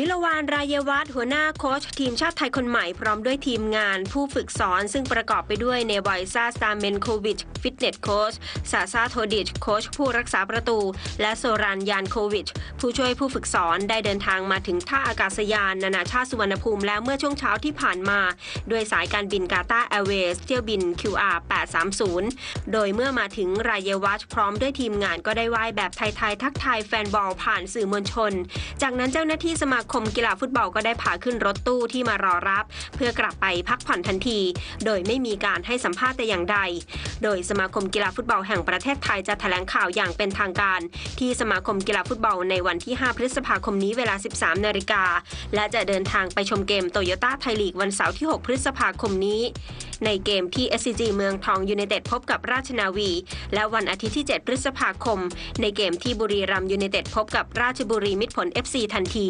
มิลวานรายวัฒน์หัวหน้าโค้ชทีมชาติไทยคนใหม่พร้อมด้วยทีมงานผู้ฝึกสอนซึ่งประกอบไปด้วยเนวอยซาสตาเมนโควิชฟิตเนสโค้ชซาซาโทดิชโค้ชผู้รักษาประตู และโซรานยานโควิชผู้ช่วยผู้ฝึกสอนได้เดินทางมาถึงท่าอากาศยาน นานาชาติสุวรรณภูมิแล้วเมื่อช่วงเช้าที่ผ่านมา ด้วยสายการบินกาตาแอร์เวย์เที่ยวบิน QR 830 โดยเมื่อมาถึงรายวัฒน์พร้อมด้วยทีมงานก็ได้ไหว้แบบไทยๆทักทายแฟนบอลผ่านสื่อมวลชน จากนั้นเจ้าหน้าที่สมาคมกีฬาฟุตบอลก็ได้พาขึ้นรถตู้ที่มารอรับ เพื่อกลับไปพักผ่อนทันที โดยไม่มีการให้สัมภาษณ์แต่อย่างใด โดยสมาคมกีฬาฟุตบอลแห่งประเทศไทยจะแถลงข่าวอย่างเป็นทางการ ที่สมาคมกีฬาฟุตบอลในวันที่ 5 พฤษภาคมนี้เวลา 13 นาฬิกา และจะเดินทางไปชมเกมโตโยต้าไทยลีกวันเสาร์ที่ 6 พฤษภาคมนี้ ในเกมที่ SCG เมืองทองยูไนเต็ดพบกับราชนาวี และวันอาทิตย์ที่ 7 พฤษภาคม ในเกมที่บุรีรัมยูไนเต็ดพบกับราชบุรีมิตรผล FC ทันที